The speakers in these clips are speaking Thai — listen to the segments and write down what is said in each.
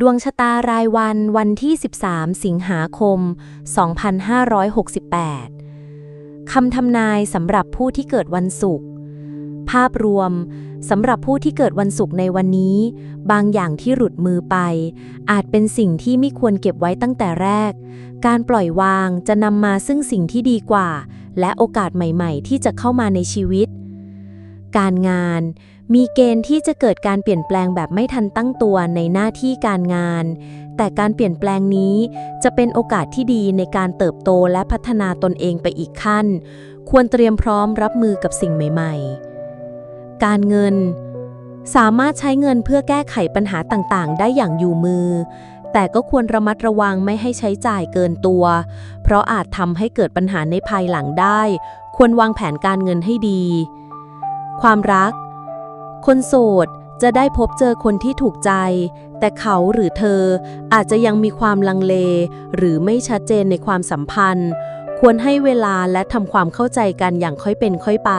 ดวงชะตารายวันวันที่ 13 สิงหาคม 2568 คำทำนายสำหรับผู้ที่เกิดวันศุกร์ ภาพรวมสำหรับผู้ที่เกิดวันศุกร์ในวันนี้ บางอย่างที่หลุดมือไป อาจเป็นสิ่งที่ไม่ควรเก็บไว้ตั้งแต่แรก การปล่อยวางจะนำมาซึ่งสิ่งที่ดีกว่า และโอกาสใหม่ ๆ ที่จะเข้ามาในชีวิต การงาน มีเกณฑ์ที่จะเกิดการเปลี่ยนแปลงแบบไม่ทันตั้งตัวในหน้าที่การงาน แต่การเปลี่ยนแปลงนี้จะเป็นโอกาสที่ดีในการเติบโตและพัฒนาตนเองไปอีกขั้น ควรเตรียมพร้อมรับมือกับสิ่งใหม่ ๆ การเงิน สามารถใช้เงินเพื่อแก้ไขปัญหาต่างๆ ได้อย่างอยู่มือ แต่ก็ควรระมัดระวังไม่ให้ใช้จ่ายเกินตัว เพราะอาจทำให้เกิดปัญหาในภายหลังได้ ควรวางแผนการเงินให้ดี ความรัก คนโสดจะได้พบเจอคนที่ถูกใจ แต่เขาหรือเธออาจจะยังมีความลังเล หรือไม่ชัดเจนในความสัมพันธ์ ควรให้เวลาและทำความเข้าใจกันอย่างค่อยเป็นค่อยไป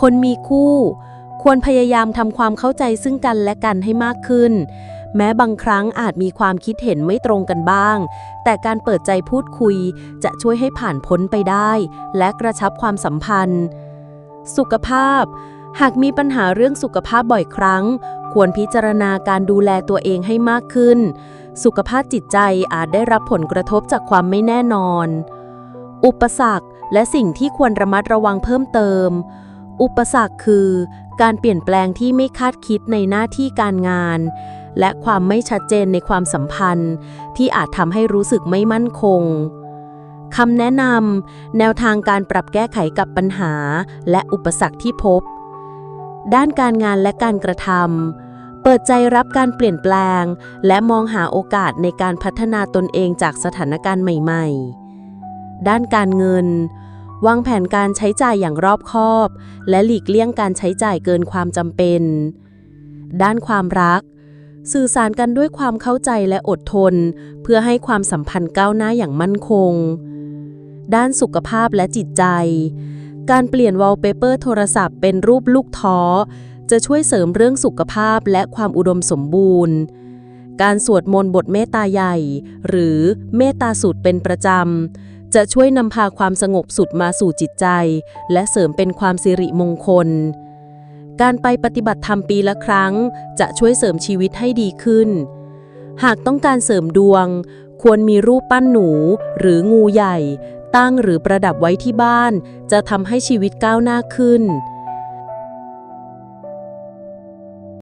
คนมีคู่ ควรพยายามทำความเข้าใจซึ่งกันและกันให้มากขึ้น แม้บางครั้งอาจมีความคิดเห็นไม่ตรงกันบ้าง แต่การเปิดใจพูดคุยจะช่วยให้ผ่านพ้นไปได้ และกระชับความสัมพันธ์ สุขภาพ หากมีปัญหาเรื่องสุขภาพบ่อยครั้ง ควรพิจารณาการดูแลตัวเองให้มากขึ้น สุขภาพจิตใจอาจได้รับผลกระทบจากความไม่แน่นอน อุปสรรคและสิ่งที่ควรระมัดระวังเพิ่มเติม อุปสรรคคือ การเปลี่ยนแปลงที่ไม่คาดคิดในหน้าที่การงาน และความไม่ชัดเจนในความสัมพันธ์ ที่อาจทำให้รู้สึกไม่มั่นคง คำแนะนำแนวทางการปรับแก้ไขกับปัญหา และอุปสรรคที่พบ ด้านการงานและการกระทำเปิดใจรับการเปลี่ยนแปลง และมองหาโอกาสในการพัฒนาตนเองจากสถานการณ์ใหม่ ๆ ด้านการเงิน วางแผนการใช้จ่ายอย่างรอบคอบ และหลีกเลี่ยงการใช้จ่ายเกินความจำเป็น ด้านความรักสื่อสารกันด้วยความเข้าใจและอดทน เพื่อให้ความสัมพันธ์ก้าวหน้าอย่างมั่นคง ด้านสุขภาพและจิตใจ การเปลี่ยนวอลเปเปอร์โทรศัพท์เป็นรูปลูกท้อ จะช่วยเสริมเรื่องสุขภาพและความอุดมสมบูรณ์ การสวดมนต์บทเมตตาใหญ่ หรือเมตตาสูตรเป็นประจำ จะช่วยนำพาความสงบสุดมาสู่จิตใจ และเสริมเป็นความสิริมงคลการไปปฏิบัติธรรมปีละครั้ง จะช่วยเสริมชีวิตให้ดีขึ้น หากต้องการเสริมดวง ควรมีรูปปั้นหนูหรืองูใหญ่ ตั้งหรือประดับไว้ที่บ้าน จะทำให้ชีวิตก้าวหน้าขึ้น